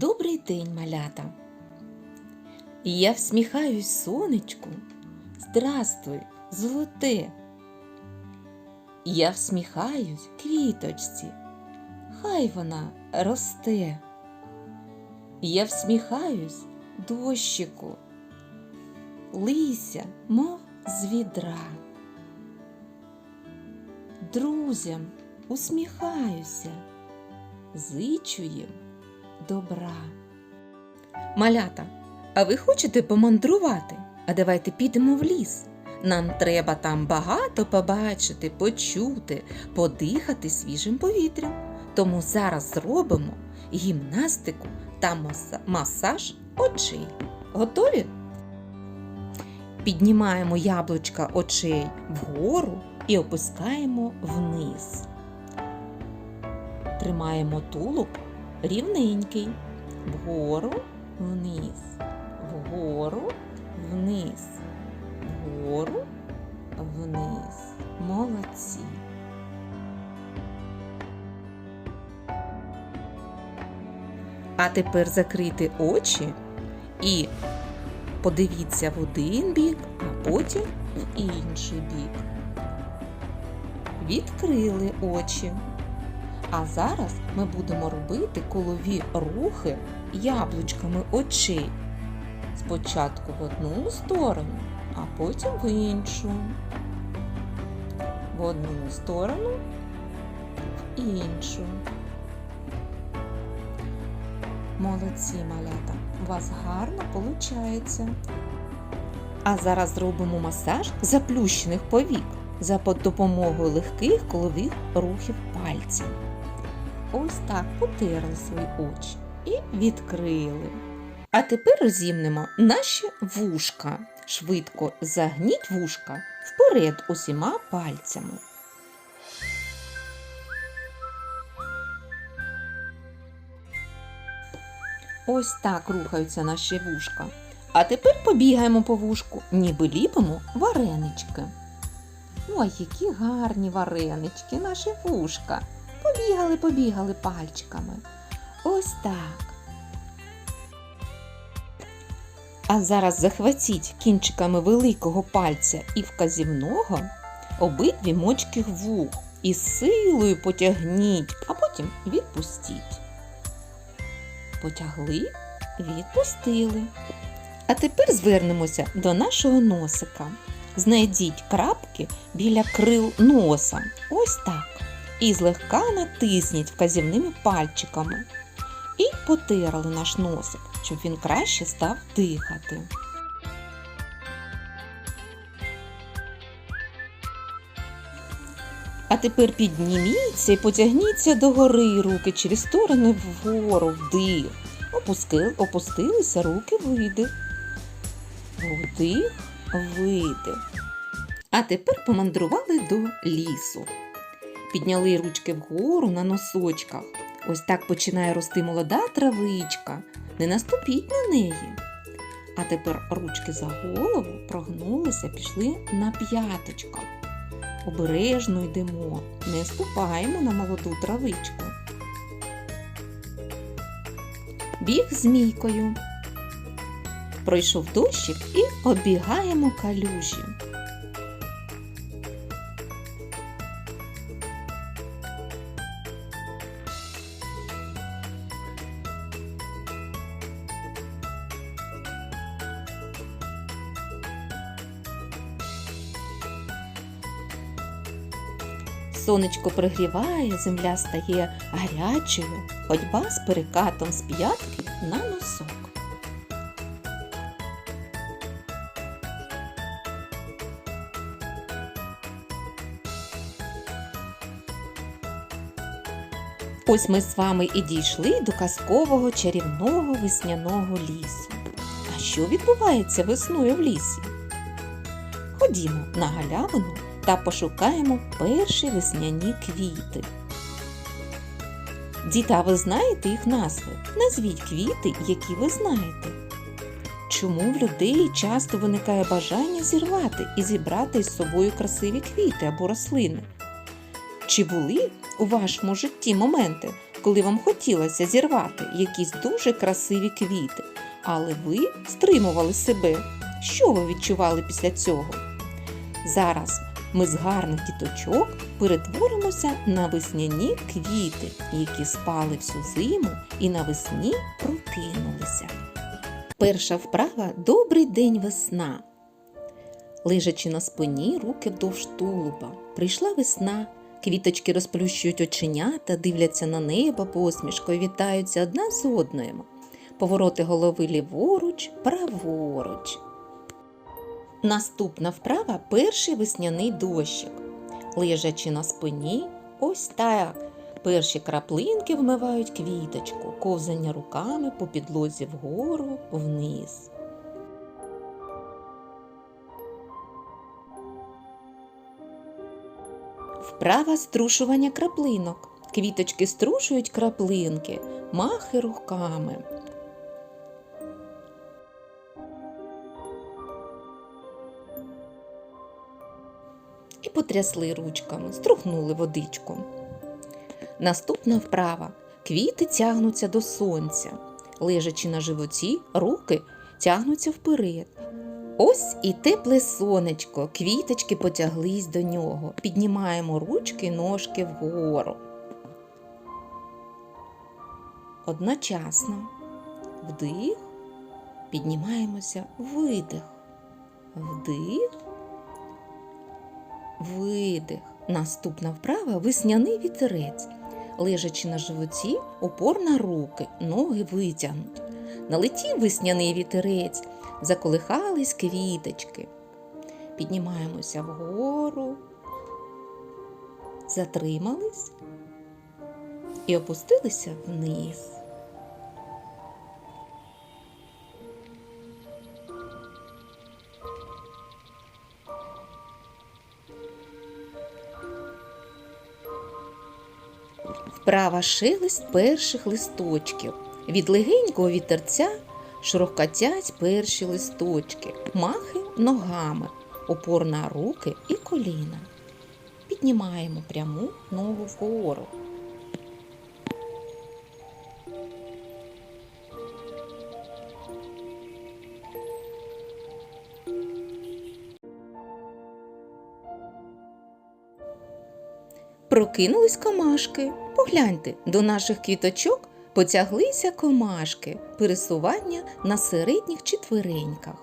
Добрий день, малята. Я всміхаюсь сонечку. Здрастуй, золоте. Я всміхаюсь квіточці, хай вона росте. Я всміхаюсь дощику, лися, мов з відра. Друзям усміхаюся, зичу їм добра. Малята, а ви хочете помандрувати? А давайте підемо в ліс. Нам треба там багато побачити, почути, подихати свіжим повітрям. Тому зараз зробимо гімнастику та масаж очей. Готові? Піднімаємо яблучка очей вгору і опускаємо вниз. Тримаємо тулуб рівненький. Вгору, вниз, вгору, вниз, вгору, вниз. Молодці. А тепер закрити очі і подивіться в один бік, а потім в інший бік. Відкрили очі. А зараз ми будемо робити колові рухи яблучками очей. Спочатку в одну сторону, а потім в іншу. В одну сторону, в іншу. Молодці малята, у вас гарно виходить. А зараз зробимо масаж заплющених повік за допомогою легких колових рухів пальців. Ось так потерли свої очі і відкрили. А тепер розімнемо наші вушка. Швидко загніть вушка вперед усіма пальцями. Ось так рухаються наші вушка. А тепер побігаємо по вушку, ніби ліпимо варенички. Ой, які гарні варенички, наші вушка. Побігали, побігали пальчиками. Ось так. А зараз захватіть кінчиками великого пальця і вказівного обидві мочки вух і силою потягніть, а потім відпустіть. Потягли, відпустили. А тепер звернемося до нашого носика. Знайдіть крапки біля крил носа. Ось так. І злегка натисніть вказівними пальчиками. І потерли наш носик, щоб він краще став дихати. А тепер підніміться і потягніться догори руки через сторони вгору, вдих. Опустили, опустилися руки, видих. Вдих, видих. А тепер помандрували до лісу. Підняли ручки вгору на носочках. Ось так починає рости молода травичка. Не наступіть на неї. А тепер ручки за голову прогнулися, пішли на п'яточках. Обережно йдемо, не ступаємо на молоду травичку. Біг змійкою. Пройшов дощик і обігаємо калюжі. Сонечко пригріває, земля стає гарячою, ходьба з перекатом з п'ятки на носок. Ось ми з вами і дійшли до казкового чарівного весняного лісу. А що відбувається весною в лісі? Ходімо на галявину та пошукаємо перші весняні квіти. Діти, а ви знаєте їх назви? Назвіть квіти, які ви знаєте. Чому в людей часто виникає бажання зірвати і зібрати з собою красиві квіти або рослини? Чи були у вашому житті моменти, коли вам хотілося зірвати якісь дуже красиві квіти, але ви стримували себе. Що ви відчували після цього? Зараз ми з гарних діточок перетворимося на весняні квіти, які спали всю зиму і навесні прокинулися. Перша вправа добрий день весна. Лежачи на спині, руки вдовж тулуба. Прийшла весна. Квіточки розплющують оченята, дивляться на небо посмішкою, вітаються одна з одною. Повороти голови ліворуч, праворуч. Наступна вправа перший весняний дощик. Лежачи на спині, ось так. Перші краплинки вмивають квіточку, ковзання руками по підлозі вгору, вниз. Вправа струшування краплинок. Квіточки струшують краплинки, махи руками. Потрясли ручками, струхнули водичку. Наступна вправа. Квіти тягнуться до сонця. Лежачи на животі, руки тягнуться вперед. Ось і тепле сонечко, квіточки потяглись до нього. Піднімаємо ручки, ножки вгору. Одночасно вдих, піднімаємося, видих, вдих, видих. Наступна вправа весняний вітерець. Лежачи на животі, опор на руки, ноги витягнуть. Налетів весняний вітерець, заколихались квіточки. Піднімаємося вгору, затримались і опустилися вниз. Вправа шелест перших листочків. Від легенького вітерця шурохкотять перші листочки, махи ногами, опор на руки і коліна. Піднімаємо пряму ногу вгору. Прокинулись комашки. Погляньте, до наших квіточок потяглися комашки, пересування на середніх четвереньках.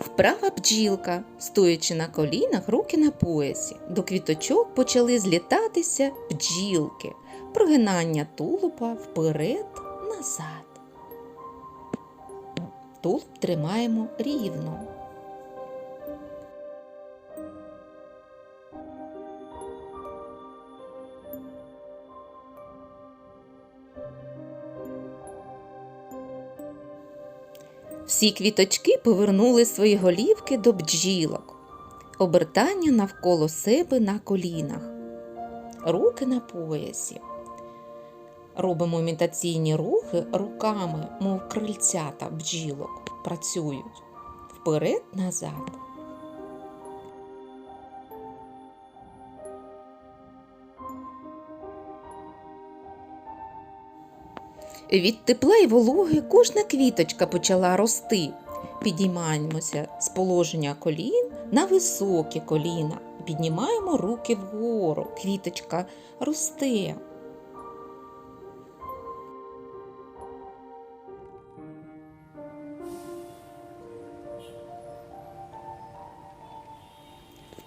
Вправа бджілка, стоячи на колінах, руки на поясі. До квіточок почали злітатися бджілки, прогинання тулупа вперед, назад. Тулуб тримаємо рівно. Всі квіточки повернули свої голівки до бджілок, обертання навколо себе на колінах, руки на поясі. Робимо імітаційні рухи руками, мов крильцята бджілок, працюють вперед назад. Від тепла й вологи кожна квіточка почала рости. Підіймаємося з положення колін на високі коліна. Піднімаємо руки вгору. Квіточка росте.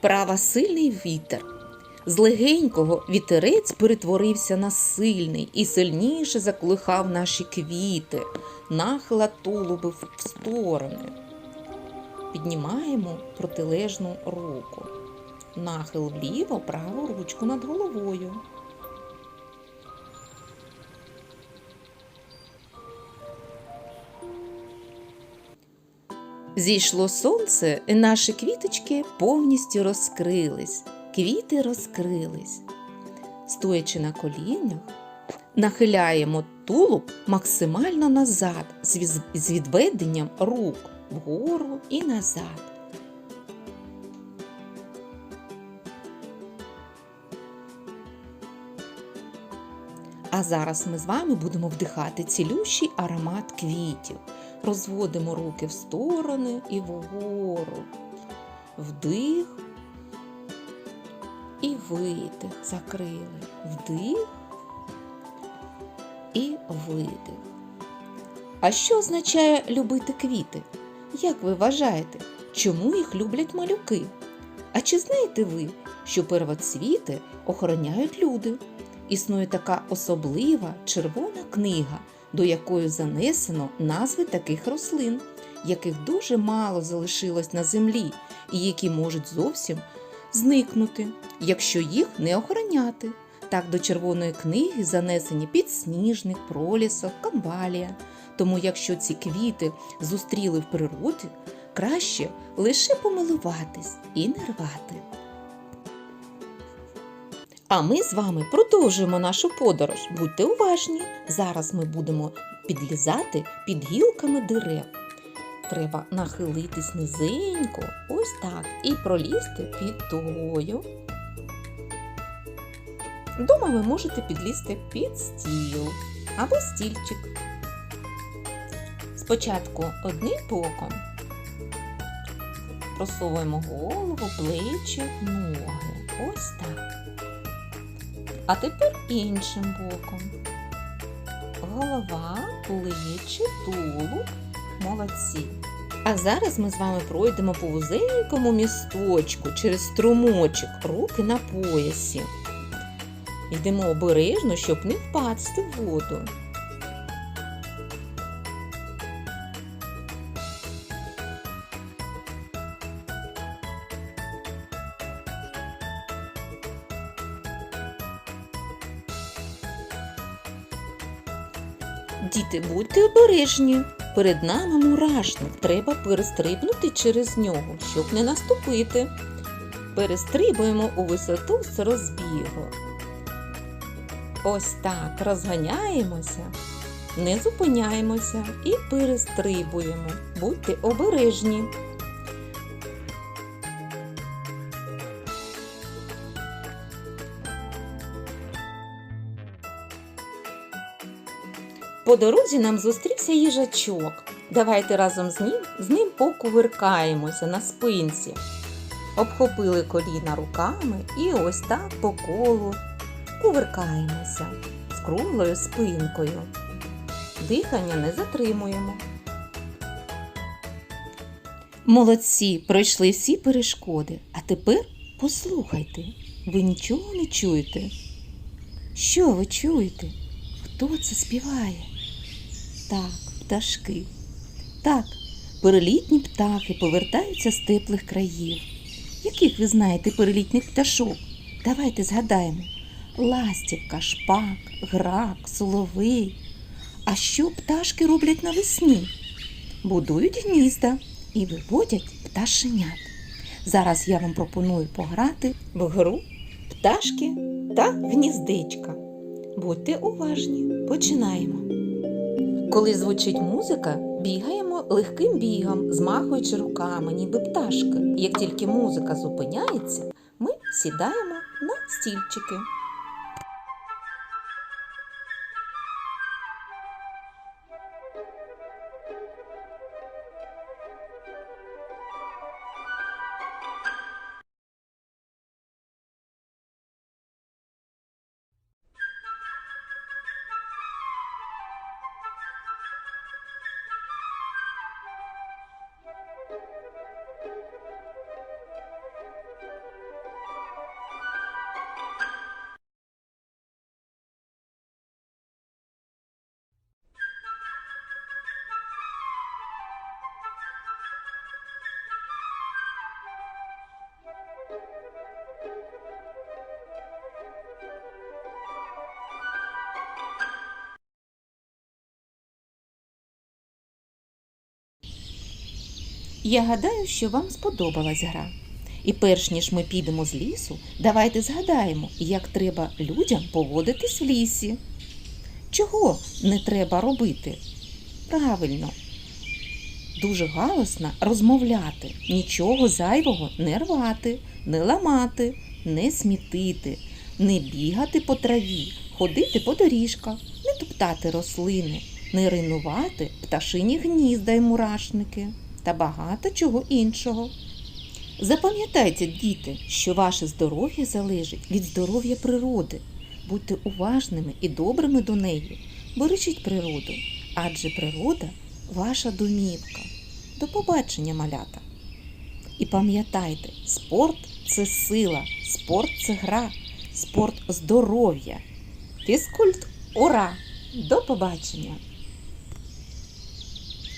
Вправа сильний вітер. З легенького вітерець перетворився на сильний і сильніше заколихав наші квіти, нахила тулуби в сторони. Піднімаємо протилежну руку. Нахил вліво, праву ручку над головою. Зійшло сонце, і наші квіточки повністю розкрились. Квіти розкрились. Стоячи на колінах, нахиляємо тулуб максимально назад з відведенням рук вгору і назад. А зараз ми з вами будемо вдихати цілющий аромат квітів. Розводимо руки в сторони і вгору. Вдих і видих. Закрили. Вдих і видих. А що означає любити квіти? Як ви вважаєте, чому їх люблять малюки? А чи знаєте ви, що первоцвіти охороняють люди? Існує така особлива червона книга, до якої занесено назви таких рослин, яких дуже мало залишилось на землі, і які можуть зовсім зникнути, якщо їх не охороняти. Так до червоної книги занесені підсніжник, пролісок, камбалія. Тому, якщо ці квіти зустріли в природі, краще лише помилуватись і не рвати. А ми з вами продовжуємо нашу подорож. Будьте уважні! Зараз ми будемо підлізати під гілками дерев. Треба нахилитись низенько, ось так, і пролізти під тугою. Дома ви можете підлізти під стіл або стільчик. Спочатку одним боком просовуємо голову, плечі, ноги. Ось так. А тепер іншим боком. Голова, плечі, тулуб. Молодці. А зараз ми з вами пройдемо по вузенькому місточку через струмочок, руки на поясі. Йдемо обережно, щоб не впасти в воду. Діти, будьте обережні. Перед нами мурашник. Треба перестрибнути через нього, щоб не наступити. Перестрибуємо у висоту з розбігу. Ось так розганяємося, не зупиняємося і перестрибуємо. Будьте обережні. По дорозі нам зустрівся їжачок. Давайте разом з ним, з ним покувиркаємося на спинці. Обхопили коліна руками і ось так по колу кувиркаємося з круглою спинкою. Дихання не затримуємо. Молодці, пройшли всі перешкоди. А тепер послухайте, ви нічого не чуєте? Що ви чуєте? Хто це співає? Так, пташки. Так, перелітні птахи повертаються з теплих країв. Яких ви знаєте перелітніх пташок? Давайте згадаємо. Ластівка, шпак, грак, соловей. А що пташки роблять навесні? Будують гнізда і виводять пташенят. Зараз я вам пропоную пограти в гру пташки та гніздечка. Будьте уважні, починаємо. Коли звучить музика, бігаємо легким бігом, змахуючи руками, ніби пташки. Як тільки музика зупиняється, ми сідаємо на стільчики. Я гадаю, що вам сподобалась гра. І перш ніж ми підемо з лісу, давайте згадаємо, як треба людям поводитись в лісі. Чого не треба робити? Правильно, дуже галосно розмовляти, нічого зайвого не рвати, не ламати, не смітити, не бігати по траві, ходити по доріжках, не топтати рослини, не руйнувати пташині гнізда й мурашники та багато чого іншого. Запам'ятайте, діти, що ваше здоров'я залежить від здоров'я природи. Будьте уважними і добрими до неї. Бережіть природу, адже природа ваша домівка. До побачення, малята. І пам'ятайте, спорт це сила, спорт це гра, спорт здоров'я. Фізкульт, ура! До побачення!